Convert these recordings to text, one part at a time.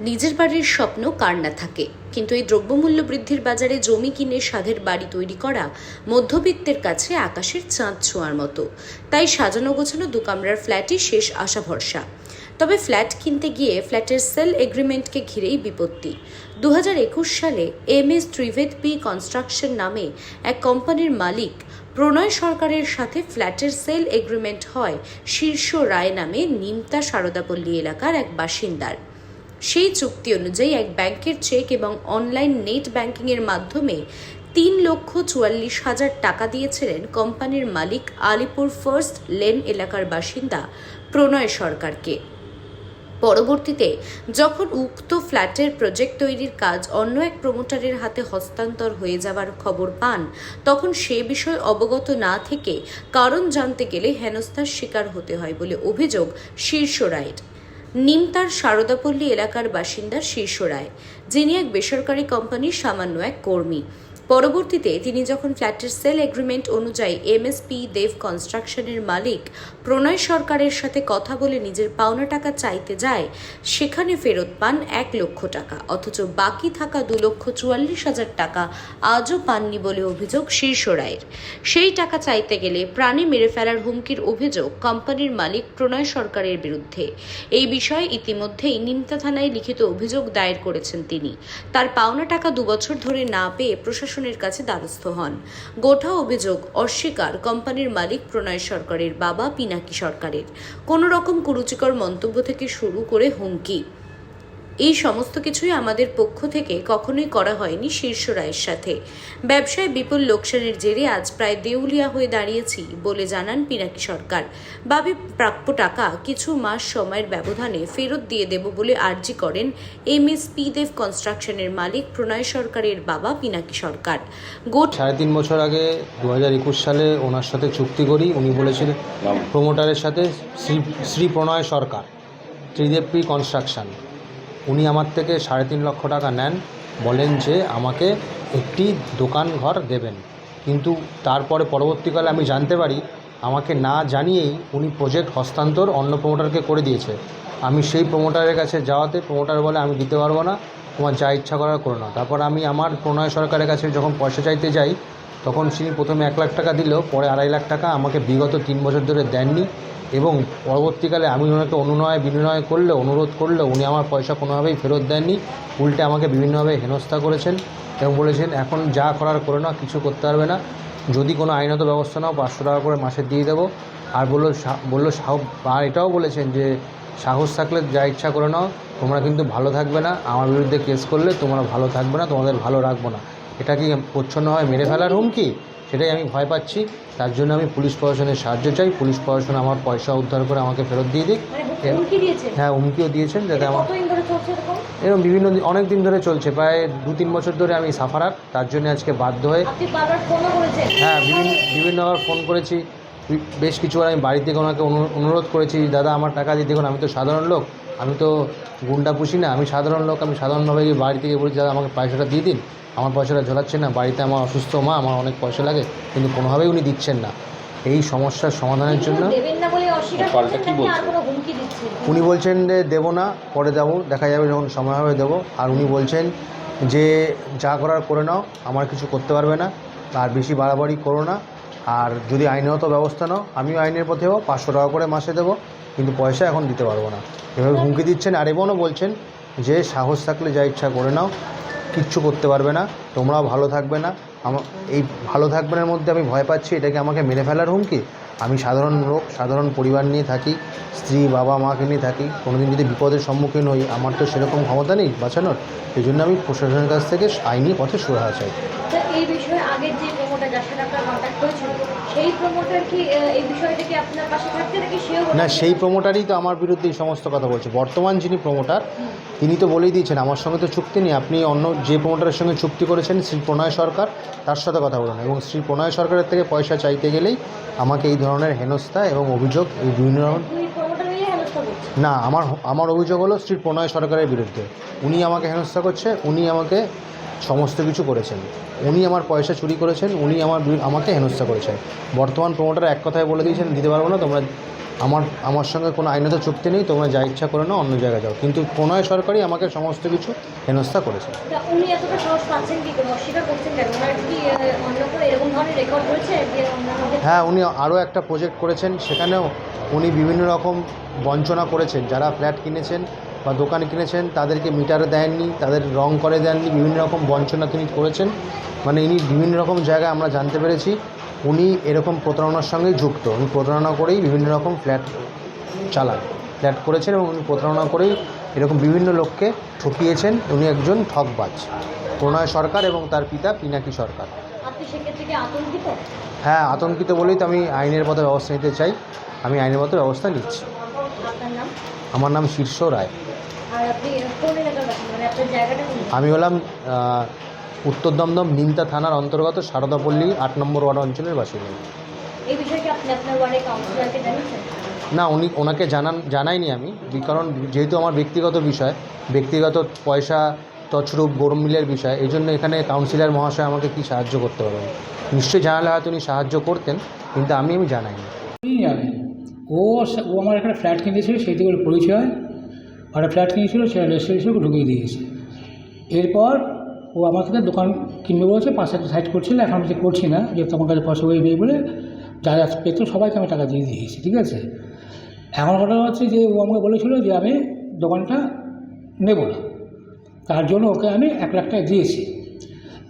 নিজের বাড়ির স্বপ্ন কার না থাকে। কিন্তু এই দ্রব্যমূল্য বৃদ্ধির বাজারে জমি কিনে সাধের বাড়ি তৈরি করা মধ্যবিত্তের কাছে আকাশের চাঁদ ছোঁয়ার মতো। তাই সাজানো গোছানো দু কামরার ফ্ল্যাটই শেষ আশা ভরসা। তবে ফ্ল্যাট কিনতে গিয়ে ফ্ল্যাটের সেল এগ্রিমেন্টকে ঘিরেই বিপত্তি। দু হাজার একুশ সালে এম এস ত্রিভেদ পি কনস্ট্রাকশন নামে এক কোম্পানির মালিক প্রণয় সরকারের সাথে ফ্ল্যাটের সেল এগ্রিমেন্ট হয় শীর্ষ রায় নামে নিমতা সারদাপল্লী এলাকার এক বাসিন্দার। সেই চুক্তি অনুযায়ী এক ব্যাংকের চেক এবং অনলাইন নেট ব্যাংকিংয়ের মাধ্যমে তিন লক্ষ চুয়াল্লিশ হাজার টাকা দিয়েছিলেন কোম্পানির মালিক আলিপুর ফার্স্ট লেন এলাকার বাসিন্দা প্রণয় সরকারকে। পরবর্তীতে, যখন উক্ত ফ্ল্যাটের প্রজেক্ট তৈরির কাজ অন্য এক প্রমোটারের হাতে হস্তান্তর হয়ে যাওয়ার খবর পান, তখন সে বিষয়ে অবগত না থেকে কারণ জানতে গেলে হেনস্থার শিকার হতে হয় বলে অভিযোগ শীর্ষ রায়ের। নিমতার সারদাপল্লী এলাকার বাসিন্দা শীর্ষ রায়, যিনি এক বেসরকারি কোম্পানির সামান্য এক কর্মী। পরবর্তীতে তিনি যখন ফ্ল্যাটের সেল এগ্রিমেন্ট অনুযায়ী এমএসপি দেব কনস্ট্রাকশনের মালিক প্রণয় সরকারের সাথে কথা বলে নিজের পাওনা টাকা চাইতে যায়, সেখানে ফেরত পান এক লক্ষ টাকা। অথচ বাকি থাকা দু লক্ষ চুয়াল্লিশ হাজার টাকা আজও পাননি বলে অভিযোগ শীর্ষ রায়ের। সেই টাকা চাইতে গেলে প্রাণে মেরে ফেলার হুমকির অভিযোগ কোম্পানির মালিক প্রণয় সরকারের বিরুদ্ধে। এই বিষয়ে ইতিমধ্যেই নিমতা থানায় লিখিত অভিযোগ দায়ের করেছেন তিনি। তার পাওনা টাকা দুবছর ধরে না পেয়ে প্রশাসনের কাছে দ্বারস্থ হন। গোঠা অভিযোগ অস্বীকার কোম্পানির মালিক প্রণয় সরকারের বাবা পিনাকি সরকারের? কোনো রকম কুরুচিকর মন্তব্য থেকে শুরু করে হুমকি। এই সমস্ত কিছুই আমাদের পক্ষ থেকে কখনোই করা হয়নি শীর্ষ রায়ের সাথে। ব্যবসায় বিপুল লোকসানের জেরে আজ প্রায় দেউলিয়া হয়ে দাঁড়িয়েছি বলে জানান পিনাকি সরকার। বাবি প্রাপ্য টাকা কিছু মাস সময়ের ব্যবধানে ফেরত দিয়ে দেব বলে আর্জি করেন এম এস পি দেব কনস্ট্রাকশনের মালিক প্রণয় সরকারের বাবা পিনাকি সরকার। গোট সাড়ে তিন বছর আগে দু হাজার একুশ সালে ওনার সাথে চুক্তি করি উনি বলেছিলেন প্রমোটারের সাথে শ্রী শ্রী প্রণয় সরকার ত্রিদেবী কনস্ট্রাকশন। উনি আমার থেকে সাড়ে তিন লক্ষ টাকা নেন, বলেন যে আমাকে একটি দোকান ঘর দেবেন। কিন্তু তারপরে পরবর্তীকালে আমি জানতে পারি, আমাকে না জানিয়েই উনি প্রজেক্ট হস্তান্তর অন্য প্রমোটারকে করে দিয়েছে। আমি সেই প্রমোটারের কাছে যাওয়াতে প্রমোটার বলে, আমি দিতে পারব না, তোমার যা ইচ্ছা করার করো না। তারপর আমি আমার প্রণয় সরকারের কাছে যখন পয়সা চাইতে যাই তখন তিনি প্রথমে এক লাখ টাকা দিল, পরে আড়াই লাখ টাকা আমাকে বিগত তিন বছর ধরে দেননি এবং পরবর্তীকালে আমি ওনাকে অনুনয় বিনিময় করলে, অনুরোধ করলে উনি আমার পয়সা কোনোভাবেই ফেরত দেননি। উল্টে আমাকে বিভিন্নভাবে হেনস্থা করেছেন এবং বলেছেন, এখন যা করার করে না, কিছু করতে পারবে না। যদি কোনো আইনত ব্যবস্থা নাও, পাঁচশো টাকা করে মাসে দিয়ে দেবো। আর বলল সা- বলল সাহ, আর এটাও বলেছেন যে, সাহস থাকলে যা ইচ্ছা করে নাও, তোমরা কিন্তু ভালো থাকবে না। আমার বিরুদ্ধে কেস করলে তোমরা ভালো থাকবে না, তোমাদের ভালো রাখব না। এটা কি প্রচ্ছন্নভাবে মেরে ফেলার হুমকি? সেটাই আমি ভয় পাচ্ছি। তার জন্য আমি পুলিশ প্রশাসনের সাহায্য চাই। পুলিশ প্রশাসন আমার পয়সা উদ্ধার করে আমাকে ফেরত দিয়ে দিক। মানে হ্যাঁ হুমকিও দিয়েছেন যাতে আমার এরকম? বিভিন্ন অনেক দিন ধরে চলছে। প্রায় দু তিন বছর ধরে আমি সাফারার। তার জন্য আজকে বাধ্য হয়ে হ্যাঁ বিভিন্ন বিভিন্নবার ফোন করেছি। বেশ কিছুবার আমি বাড়ি থেকে ওনাকে অনু- অনুরোধ করেছি দাদা আমার টাকা দিয়ে দেখুন আমি তো সাধারণ লোক। আমি তো গুন্ডা পুষি না। আমি সাধারণ লোক। আমি সাধারণভাবে গিয়ে বাড়ি থেকে বলছি দাদা আমাকে পয়সাটা দিয়ে দিন। আমার পয়সাটা ঝোলাচ্ছে না বাড়িতে আমার অসুস্থ মা আমার অনেক পয়সা লাগে কিন্তু কোনোভাবেই উনি দিচ্ছেন না। এই সমস্যার সমাধানের জন্য উনি বলছেন? যে দেবো না পরে দেবো দেখা যাবে যখন সময় হবে দেবো। আর উনি বলছেন যে যা করার করে নাও আমার কিছু করতে পারবে না আর বেশি বাড়াবাড়ি করো না। আর যদি আইনত ব্যবস্থা নাও আমিও আইনের পথে পথেও পাঁচশো টাকা করে মাসে দেবো কিন্তু পয়সা এখন দিতে পারব না। এভাবে হুমকি দিচ্ছেন আর এমনও বলছেন যে সাহস থাকলে যা ইচ্ছা করে নাও কিচ্ছু করতে পারবে না, তোমরাও ভালো থাকবে না। এই ভালো থাকবেনের মধ্যে আমি ভয় পাচ্ছি, এটাকে আমাকে মেনে ফেলার হুমকি? আমি সাধারণ লোক, সাধারণ পরিবার নিয়ে থাকি, স্ত্রী, বাবা, মাকে নিয়ে থাকি, কোনোদিন যদি বিপদের সম্মুখীন হই, আমার তো সেরকম ক্ষমতা নেই বাঁচানোর। সেই জন্য আমি প্রশাসনের কাছ থেকে আইনি পথে সুরাহা চাই। এই বিষয়ে আগের যে সেই প্রমোটার কি এই বিষয়টা কি আপনার পাশে থাকছে নাকি সেও না সেই প্রমোটারই তো আমার বিরুদ্ধে এই সমস্ত কথা বলছে। বর্তমান যিনি প্রমোটার তিনি তো বলেই দিয়েছেন আমার সঙ্গে তো চুক্তি নেই। আপনি অন্য যে প্রমোটারের সঙ্গে চুক্তি করেছেন শ্রী প্রণয় সরকার তার সাথে কথা বলুন। এবং শ্রী প্রণয় সরকারের থেকে পয়সা চাইতে গেলেই আমাকে এই ধরনের হেনস্থা এবং অভিযোগ এই বিভিন্ন না আমার আমার অভিযোগ হলো শ্রী প্রণয় সরকারের বিরুদ্ধে। উনি আমাকে হেনস্থা করছে উনি আমাকে সমস্ত কিছু করেছেন। উনি আমার পয়সা চুরি করেছেন উনি আমার আমাকে হেনস্থা করেছেন। বর্তমান প্রমোটার এক কথায় বলে দিয়েছেন দিতে পারব না তোমরা আমার আমার সঙ্গে কোনো আইনত চুক্তি নেই তোমরা যা ইচ্ছা করে নাও অন্য জায়গায় যাও। কিন্তু প্রণয় সরকারই আমাকে সমস্ত কিছু হেনস্থা করেছে। হ্যাঁ উনি আরও একটা প্রজেক্ট করেছেন সেখানেও উনি বিভিন্ন রকম বঞ্চনা করেছেন। যারা ফ্ল্যাট কিনেছেন বা দোকান কিনেছেন তাদেরকে মিটার দেননি তাদের রং করে দেননি বিভিন্ন রকম বঞ্চনা তিনি করেছেন। মানে ইনি বিভিন্ন রকম জায়গায় আমরা জানতে পেরেছি উনি এরকম প্রতারণার সঙ্গে যুক্ত। উনি প্রতারণা করেই বিভিন্ন রকম ফ্ল্যাট চালান। ফ্ল্যাট করেছেন এবং উনি প্রতারণা করেই এরকম বিভিন্ন লোককে ঠকিয়েছেন। উনি একজন ঠকবাজ। প্রণয় সরকার এবং তার পিতা পিনাকি সরকার। হ্যাঁ আতঙ্কিত বলেই তো আমি আইনের মতো ব্যবস্থা নিতে চাই। আমি আইনের মতো ব্যবস্থা নিচ্ছি। আমার নাম শীর্ষ রায়। আর আপনি কোন এলাকার বাসিন্দা? মানে আপনার জায়গাটা কোন? আমি হলাম উত্তর দমদম নিমতা থানার অন্তর্গত সারদাপল্লী আট নম্বর ওয়ার্ড অঞ্চলের বাসিন্দা। এই বিষয়টি আপনি আপনার ওয়ার্ডের কাউন্সিলরকে জানিয়েছেন? না উনি ওনাকে জানান জানাইনি আমি কারণ যেহেতু আমার ব্যক্তিগত বিষয় ব্যক্তিগত পয়সা তছরূপ গরম মিলের বিষয় এই জন্য এখানে কাউন্সিলর মহাশয় আমাকে কি সাহায্য করতে পারবেন নিশ্চয়ই জানালে হয়তো উনি সাহায্য করতেন কিন্তু আমি আমি জানাইনি। ও ও আমার একটা ফ্ল্যাট কিনেছিল সেই থেকে পরিচয়। একটা ফ্ল্যাট কিনেছিল সেটা রেজিস্ট্রেশন ঢুকিয়ে দিয়েছে এরপর ও আমার থেকে দোকান কিনবে বলেছে পাঁচ একটা সাইড করছিল এখন আমি যে করছি না যেহেতু আমার কাছে পয়সা হয়ে নেই বলে যা যা পেতো সবাইকে আমি টাকা দিয়ে দিয়েছি, ঠিক আছে? এখন ঘটনা হচ্ছে যে ও আমাকে বলেছিল যে আমি দোকানটা নেব না। তার জন্য ওকে আমি এক লাখ টাকা দিয়েছি।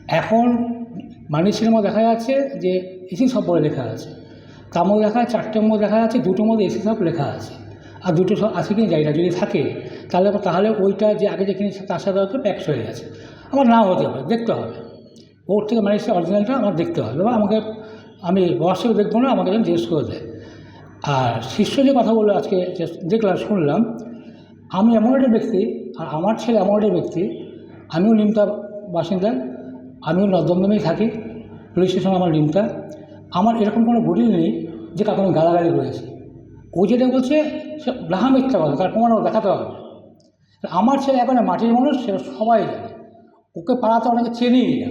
এখন মানি সিনেমা দেখা যাচ্ছে যে এসি সব বলে লেখা আছে। তার মধ্যে দেখা চারটের মধ্যে দেখা যাচ্ছে দুটোর মধ্যে এসি সব লেখা আছে। আর দুটো আছে কি যাই না, যদি থাকে, তাহলে তাহলে ওইটা যে আগে যে কিনেছে তার সাথে হয়তো প্যাক্স হয়ে গেছে। আমার নাও হতে হবে দেখতে হবে। ওর থেকে মানে সে অরিজিনালটা আমার দেখতে হবে, বা আমাকে, আমি রহস্য দেখব না, আমাকে যেন জিজ্ঞেস করে দেয়। আর শিষ্য যে কথা বলল আজকে দেখলাম, শুনলাম, আমি এমন একটা ব্যক্তি, আর আমার ছেলে এমন একটা ব্যক্তি, আমিও নিমতা বাসিন্দা, আমিও নর্দমদমেই থাকি, পুলিশ স্টেশন আমার নিমতা, আমার এরকম কোনো গড়ি নেই যে কাকে আমি গালাগালি করেছি। ও যেটা বলছে, সে ব্রাহ্ম মিথ্যা কথা, তার প্রমাণ দেখাতে হবে। আমার ছেলে এখন মাটির মানুষ সেটা সবাই জানে। ওকে পাড়াতে অনেকে চেনেই না।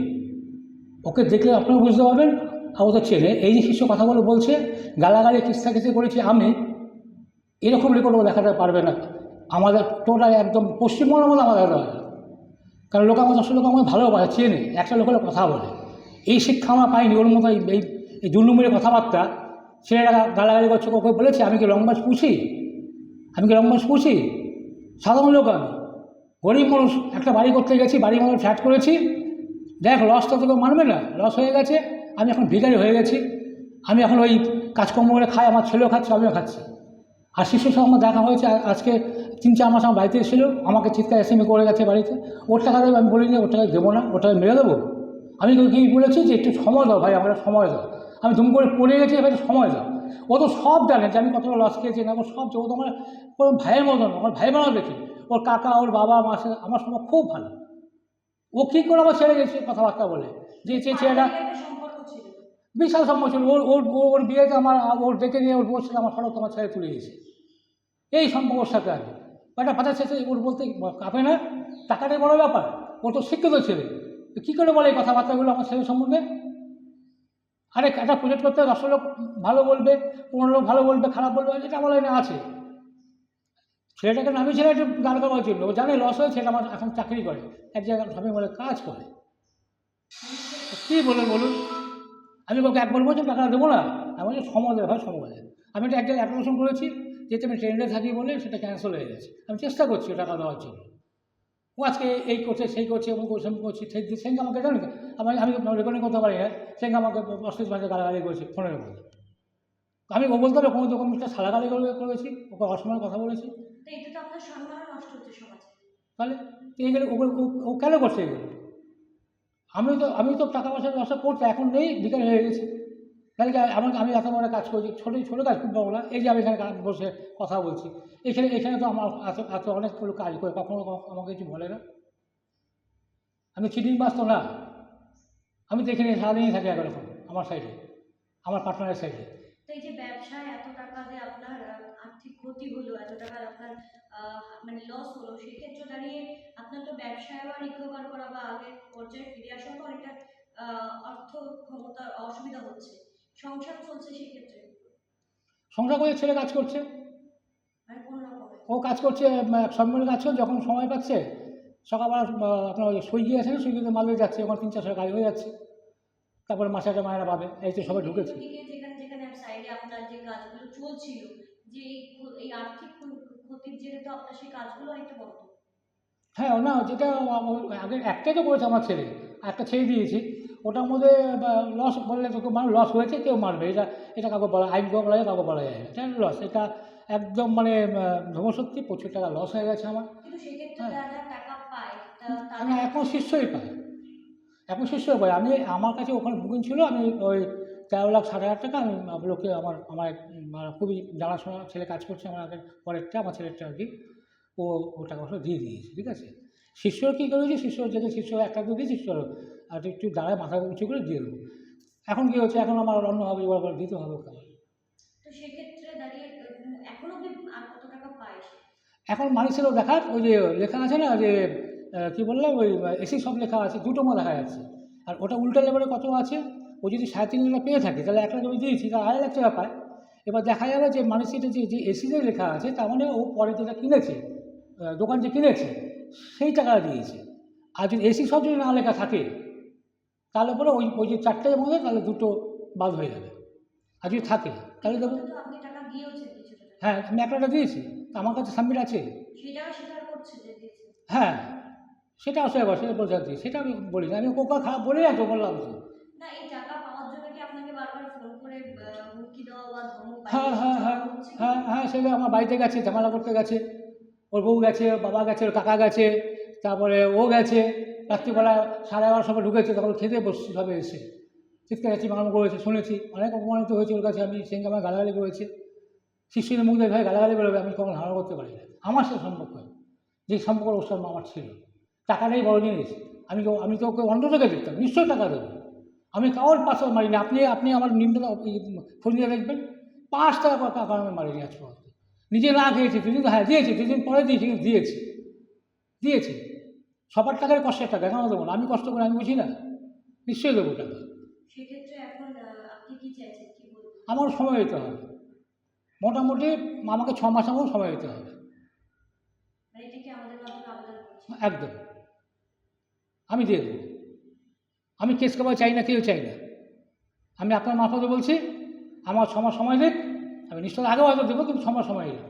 ওকে দেখলে আপনারা বুঝতে পারবেন আর ও তো চেনে। এই যে শিষ্য কথা বলে বলছে, গালাগালি কিস্তা কিস্তি করেছি আমি, এরকম রেকর্ড ও দেখাতে পারবে না। আমাদের টোটাল একদম পশ্চিমবঙ্গের মধ্যে আমাদের কারণ লোক আমার দশ লোক আমাকে ভালোবাসে চেনে। একটা লোক হলে কথা বলে। এই শিক্ষা আমরা পাইনি, ওর মতো এই এই এই কথাবার্তা ছেলেরা গালাগালি করছে, ওকে বলেছে, আমি কি লংবাস পুষি? আমি কি লংবাস পুষি? সাধারণ লোক আমি। গরিব মানুষ, একটা বাড়ি করতে গেছি, বাড়ি মানুষ ফ্ল্যাট করেছি। দেখ লসটা তো কেউ মানবে না। লস হয়ে গেছে, আমি এখন ভিখারি হয়ে গেছি। আমি এখন ওই কাজকর্ম করে খাই, আমার ছেলেও খাচ্ছে, আমিও খাচ্ছি। আর শিশুর সঙ্গে দেখা হয়েছে আজকে তিন চার মাস আমার বাড়িতে এসেছিল, আমাকে চিৎকার এসএমই করে গেছে বাড়িতে। ওর টাকা দেবে, আমি বলিনি, ওর টাকা দেবো না ওর টাকা মেরে দেবো। আমি কি বলেছি যে, একটু সময় দাও ভাই আমরা সময় দাও। আমি দুম করে পড়ে গেছি এবার সময় দাও। ও তো সব জানে যে আমি কতটা লস খেয়েছি না ও সব ও তো আমার ওর ভাইয়ের মতন আমার ভাই বোনও দেখি। ওর কাকা ওর বাবা মা আমার সঙ্গে খুব ভালো। ও কী করে আমার ছেড়ে গেছে কথাবার্তা বলে? যে ছেলেটা বিশাল সম্ভব ছিল। ওর ওর ওর- ওর বিয়েতে আমার ওর ডেকে নিয়ে ওর সাথে আমার ফটো তোমার ছেড়ে তুলে গেছে। এই সম্পর্ক ওর সাথে আমি একটা ফাটা শেষে ওর বলতে কাঁপে না। টাকাটাই বড় ব্যাপার। ও তো শিক্ষিত ছেলে। কী করে বলে এই কথাবার্তাগুলো আমার ছেলে সম্বন্ধে? আরে একটা প্রজেক্ট করতে দশ লোক ভালো বলবে, পনেরো লোক ভালো বলবে, খারাপ বলবে এটা আমার না আছে। ছেলেটাকে নামি ছেলে একটু গান করা উচিত ও জানে লস হয়েছে ছেলেটা আমার এখন চাকরি করে, এক জায়গায় সবাই বলে কাজ করে। কী বলুন বলুন? আমি ওকে এক বলব যে টাকা দেবো না, আমি বলছি সময় দেবে ভাই সময় দেবে। আমি একটা এক জায়গায় অ্যাপ্লিকেশন করেছি, যেহেতু আমি ট্রেনে থাকি বলে সেটা ক্যান্সেল হয়ে গেছে। আমি চেষ্টা করছি টাকা দেওয়ার জন্য। ও আজকে এই করছে সেই করছে এবং করছে আমি করছি সেই সেঙ্গে আমাকে জানি আমি আমি রেকর্ডিং করতে পারি না সেঙ্গে আমাকে অস্ট্রেজ মাঝে গালাগালি করেছে ফোনের মধ্যে আমি ও বলতে হবে কোনো রকম একটা সালাগালি করে করেছি ওকে অসময় কথা বলেছি। তাহলে এইগুলো ওগুলো ও- কেন করছে এগুলো? আমি তো আমি তো টাকা পয়সা ব্যবসা করতে এখন নেই বিকাল হয়ে গেছে। তাহলে আমার আমি এত বড় কাজ করছি? ছোটো ছোটো কাজ খুব বড় না। এই যে আমি এখানে বসে কথা বলছি। এখানে এখানে তো আমার এত এত অনেক লোক কাজ করে। কখনো আমাকে কিছু বলে না। আমি চিটিং বাস তো না। আমি তো এখানে সারাদিনই থাকি একরকম আমার সাইডে আমার পার্টনারের সাইডে এই যে এত টাকা যে আপনার ক্ষতি হলো এত আপনার আহ, মানে লস হলো সেক্ষেত্রে আপনার তো আবার অর্থ অসুবিধা হচ্ছে। সংসার চলছে সেক্ষেত্রে। সংসার করে ছেলে কাজ করছে। ও কাজ করছে সম্মেলনে কাজ করছে যখন সময় পাচ্ছে সকালবেলা আপনার ওই সুইগি আছে না সুইগিতে মাল দিয়ে যাচ্ছে ওখানে তিন চারশো গাড়ি হয়ে যাচ্ছে। তারপরে মাসে একটা মায়েরা পাবে এই তো সবাই ঢুকেছে। এদিকে যেখানে যেখানে সাইডে আপনার যে কাজগুলো চলছিল যে এই আর্থিক ক্ষতির জেরে তো আপনার সেই কাজগুলো অনেকটা বন্ধ হ্যাঁ না যেটা আগে একটাই তো করেছে আমার ছেলে একটা ছেড়ে দিয়েছি। ওটার মধ্যে লস বললে তো মানুষ লস হয়েছে কেউ মারবে। এটা এটা কাউকে বলা আইন কাউকে বলা যায় কাউকে বলা যায় না। এটা লস এটা একদম মানে ধর্মসত্যি প্রচুর টাকা লস হয়ে গেছে আমার। হ্যাঁ। যারা যারা টাকা পায় তা- আমি এখন শিষ্যই পাই এখন শিষ্যই পাই আমি আমার কাছে ওখানে বুকিং ছিল আমি ওই তেরো লাখ সাড়ে হাজার টাকা আমি লোকে আমার আমার আমার খুবই জানাশোনা ছেলে কাজ করছে আমার আগের পরেরটা আমার ছেলেরটা আর কি ও ও টাকা পয়সা দিয়ে দিয়েছে ঠিক আছে? শিষ্য কী করেছি শিষ্য যদি শিষ্য একটা করে দিয়ে শিষ্য আর একটু দাঁড়ায় মাথা উঁচু করে দিয়ে দেবো। এখন কী হচ্ছে? এখন আমার অন্য হবে এবার দিতে হবে ওকে এখন মানুষেরও দেখার ওই যে লেখা আছে না যে কি বললাম ওই এসি সব লেখা আছে দুটো মা দেখা যাচ্ছে আর ওটা উল্টো লেভেলে কত আছে? ও যদি সাড়ে তিন লাখ পেয়ে থাকে তাহলে এক লাখ আমি দিয়েছি তাহলে আড়াই লাখ টাকা পায়। এবার দেখা যাবে যে মানুষের যে যে এসিতে লেখা আছে তার মানে ও পরে যেটা কিনেছে দোকান যে কিনেছে সেই টাকা দিয়েছে। আর যদি এসি সব যদি না লেখা থাকে তাহলে পরে ওই ওই যে চারটের মধ্যে তাহলে দুটো বাদ হয়ে যাবে। আর যদি থাকে তাহলে দেবো। টাকা টাকা। হ্যাঁ আমি এক লাখটা দিয়েছি। আমার কাছে সাবমিট আছে? হ্যাঁ সেটা অসহায় সেটা বোঝা দিই সেটা আমি বলি আমি কোকা খারাপ বলে তো বললাম তো। টাকা দেওয়া বা ধমক হ্যাঁ হ্যাঁ হ্যাঁ হ্যাঁ হ্যাঁ সেটা আমার বাড়িতে গেছে ঝামেলা করতে গেছে। ওর বউ গেছে, বাবা গেছে, ওর কাকা গেছে, তারপরে ও গেছে। রাত্রিবেলা সাড়ে এগারোর সময় ঢুকেছে, তখন খেতে বসছি, সবে এসে। চিৎকার মারাম করেছে শুনেছি। অনেক অপমানিত হয়েছে ওর কাছে, আমি সেখানে আমার গালাগালি করেছে। শিষ্যের মুখ দেখে গালাগালি বেরোবে, আমি কখনো ধারণা করতে পারি না। আমার সাথে সম্পর্ক যে সম্পর্ক ওর সাথে আমার ছিল। টাকাটাই বড় জিনিস। আমি আমি তো ওকে অন্য থেকে দেখতাম, নিশ্চয়ই টাকা দেবো। আমি কারোর পাশে মারি না আপনি আপনি আমার নিমটা ফোন দিয়ে দেখবেন, পাঁচ টাকা টাকা আমি মারিনি আজ পর্যন্ত। নিজে না খেয়েছি দুদিন হ্যাঁ দিয়েছি দুদিন পরে দিয়েছি কিন্তু দিয়েছি। দিয়েছি। সবার টাকার কষ্টের টাকা কেন দেবো না? আমি কষ্ট করে আমি বুঝি না। নিশ্চয়ই দেবো টাকা। আমার সময় দিতে হবে। মোটামুটি আমাকে ছ মাস আমার সময় দিতে হবে। মানে একদম। আমি দিয়ে দেবো। আমি কেস কাবার চাই না কেউ চাই না। আমি আপনার মারফতে বলছি আমার ছ মাস সময় দিন। আমি নিশ্চয় আগেও হয়তো দেবো কিন্তু সময় সময় দিলাম